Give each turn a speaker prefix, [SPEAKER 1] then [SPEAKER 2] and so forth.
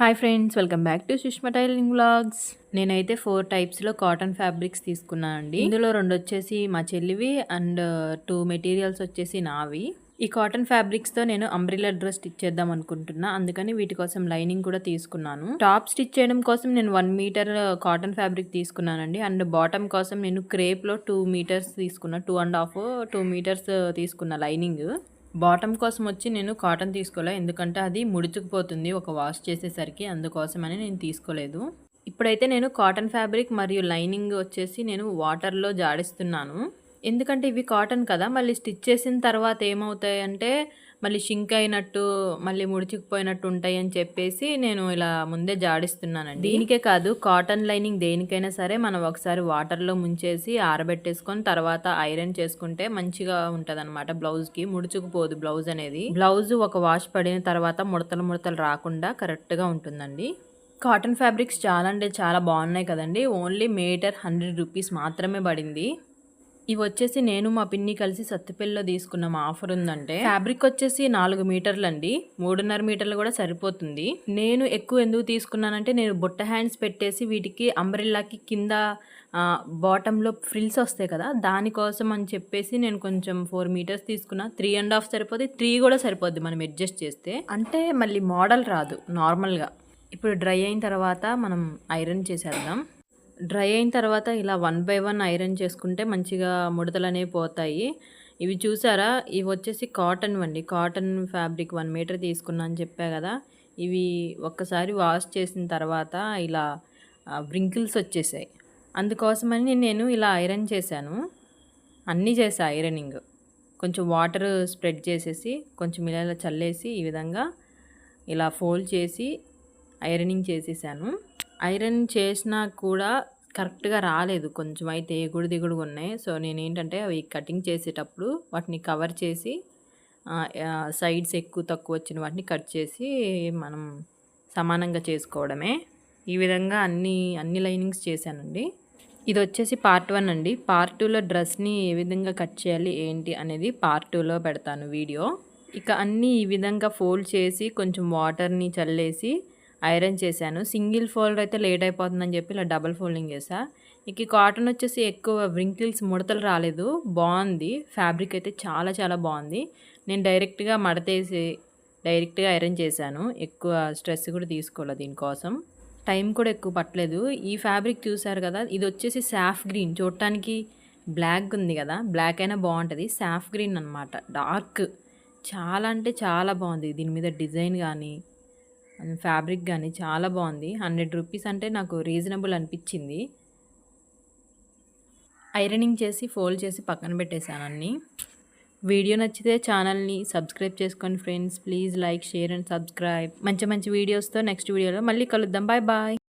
[SPEAKER 1] Hi friends welcome back to Sushma tailoring vlogs నేనైతే four టైప్స్లో cotton fabrics తీసుకున్నానండి ఇందులో రెండు వచ్చేసి మా చెల్లివి అండ్ టూ మెటీరియల్స్ వచ్చేసి నావి. ఈ కాటన్ ఫ్యాబ్రిక్స్తో నేను అంబ్రిల్లా డ్రెస్ స్టిచ్ చేద్దాం అనుకుంటున్నా. అందుకని వీటి కోసం లైనింగ్ కూడా తీసుకున్నాను. టాప్ స్టిచ్ చేయడం కోసం నేను వన్ మీటర్ కాటన్ ఫ్యాబ్రిక్ తీసుకున్నానండి. అండ్ బాటమ్ కోసం నేను క్రేప్లో టూ మీటర్స్ తీసుకున్నా. Two and half two metres తీసుకున్న లైనింగ్ బాటమ్ కోసం వచ్చి నేను కాటన్ తీసుకోలే. ఎందుకంటే అది ముడుచుకుపోతుంది ఒక వాష్ చేసేసరికి అందుకోసమని నేను తీసుకోలేదు. ఇప్పుడైతే నేను కాటన్ ఫ్యాబ్రిక్ మరియు లైనింగ్ వచ్చేసి నేను వాటర్లో జాడిస్తున్నాను. ఎందుకంటే ఇవి కాటన్ కదా మళ్ళీ స్టిచ్ చేసిన తర్వాత ఏమవుతాయి అంటే మళ్ళీ షింక్ అయినట్టు మళ్ళీ ముడిచిపోయినట్టు ఉంటాయి అని చెప్పేసి నేను ఇలా ముందే జాడిస్తున్నానండి. దీనికే కాదు కాటన్ లైనింగ్ దేనికైనా సరే మనం ఒకసారి వాటర్లో ముంచేసి ఆరబెట్టేసుకొని తర్వాత ఐరన్ చేసుకుంటే మంచిగా ఉంటుంది అనమాట బ్లౌజ్కి. ముడుచుకుపోదు బ్లౌజ్ అనేది. బ్లౌజ్ ఒక వాష్ పడిన తర్వాత ముడతలు ముడతలు రాకుండా కరెక్ట్గా ఉంటుందండి. కాటన్ ఫ్యాబ్రిక్స్ చాలా అంటే చాలా బాగున్నాయి కదండి. ఓన్లీ మీటర్ హండ్రెడ్ రూపీస్ మాత్రమే పడింది. ఇవి వచ్చేసి నేను మా పిన్ని కలిసి సత్తిపల్లిలో తీసుకున్న మా ఆఫర్ ఉందంటే. ఫ్యాబ్రిక్ వచ్చేసి నాలుగు మీటర్లు అండి మూడున్నర మీటర్లు కూడా సరిపోతుంది. నేను ఎక్కువ ఎందుకు తీసుకున్నానంటే నేను బుట్ట హ్యాండ్స్ పెట్టేసి వీటికి అంబ్రెల్లాకి కింద బాటంలో ఫ్రిల్స్ వస్తాయి కదా దానికోసం అని చెప్పేసి నేను కొంచెం ఫోర్ మీటర్స్ తీసుకున్నా. త్రీ అండ్ హాఫ్ సరిపోతే త్రీ కూడా సరిపోద్ది మనం అడ్జస్ట్ చేస్తే. అంటే మళ్ళీ మోడల్ రాదు నార్మల్గా. ఇప్పుడు డ్రై అయిన తర్వాత మనం ఐరన్ చేసేద్దాం. డ్రై అయిన తర్వాత ఇలా వన్ బై వన్ ఐరన్ చేసుకుంటే మంచిగా ముడతలు అనేవి పోతాయి. ఇవి చూసారా? ఇవి వచ్చేసి కాటన్ వండి. కాటన్ ఫ్యాబ్రిక్ వన్ మీటర్ తీసుకున్నా అని చెప్పా కదా. ఇవి ఒక్కసారి వాష్ చేసిన తర్వాత ఇలా వ్రింకిల్స్ వచ్చేసాయి. అందుకోసమని నేను ఇలా ఐరన్ చేశాను. అన్నీ చేసా ఐరనింగ్. కొంచెం వాటర్ స్ప్రెడ్ చేసేసి కొంచెం ఇలా చల్లేసి ఈ విధంగా ఇలా ఫోల్డ్ చేసి ఐరనింగ్ చేసేసాను. ఐరన్ చేసినా కూడా కరెక్ట్గా రాలేదు కొంచెం. అయితే ఎగుడు దిగుడుగా ఉన్నాయి. సో నేను ఏంటంటే అవి కటింగ్ చేసేటప్పుడు వాటిని కవర్ చేసి సైడ్స్ ఎక్కువ తక్కువ వచ్చిన వాటిని కట్ చేసి మనం సమానంగా చేసుకోవడమే. ఈ విధంగా అన్ని అన్ని లైనింగ్స్ చేశానండి. ఇది వచ్చేసి పార్ట్ వన్ అండి. పార్ట్ టూలో డ్రెస్ని ఏ విధంగా కట్ చేయాలి ఏంటి అనేది పార్ట్ టూలో పెడతాను వీడియో. ఇక అన్నీ ఈ విధంగా ఫోల్డ్ చేసి కొంచెం వాటర్ని చల్లేసి ఐరన్ చేశాను. సింగిల్ ఫోల్డ్ అయితే లేట్ అయిపోతుందని చెప్పి ఇలా డబల్ ఫోల్డింగ్ చేసా ఇక కాటన్ వచ్చేసి ఎక్కువ వ్రింకిల్స్ ముడతలు రాలేదు. బాగుంది. ఫ్యాబ్రిక్ అయితే చాలా చాలా బాగుంది. నేను డైరెక్ట్గా మడతేసి డైరెక్ట్గా ఐరన్ చేశాను. ఎక్కువ స్ట్రెస్ కూడా తీసుకోలేదు దీనికోసం. టైం కూడా ఎక్కువ పట్టలేదు. ఈ ఫ్యాబ్రిక్ చూసారు కదా ఇది వచ్చేసి సాఫ్ గ్రీన్. చూడటానికి బ్లాక్ ఉంది కదా బ్లాక్ అయినా బాగుంటుంది. సాఫ్ గ్రీన్ అనమాట డార్క్. చాలా అంటే చాలా బాగుంది. దీని మీద డిజైన్ కానీ ఫ్యాబ్రిక్ కానీ చాలా బాగుంది. హండ్రెడ్ రూపీస్ అంటే నాకు రీజనబుల్ అనిపించింది. ఐరనింగ్ చేసి ఫోల్డ్ చేసి పక్కన పెట్టేశాను అన్నీ. వీడియో నచ్చితే ఛానల్ని సబ్స్క్రైబ్ చేసుకోండి friends. Please like share and subscribe. మంచి మంచి వీడియోస్తో నెక్స్ట్ వీడియోలో మళ్ళీ కలుద్దాం. Bye bye.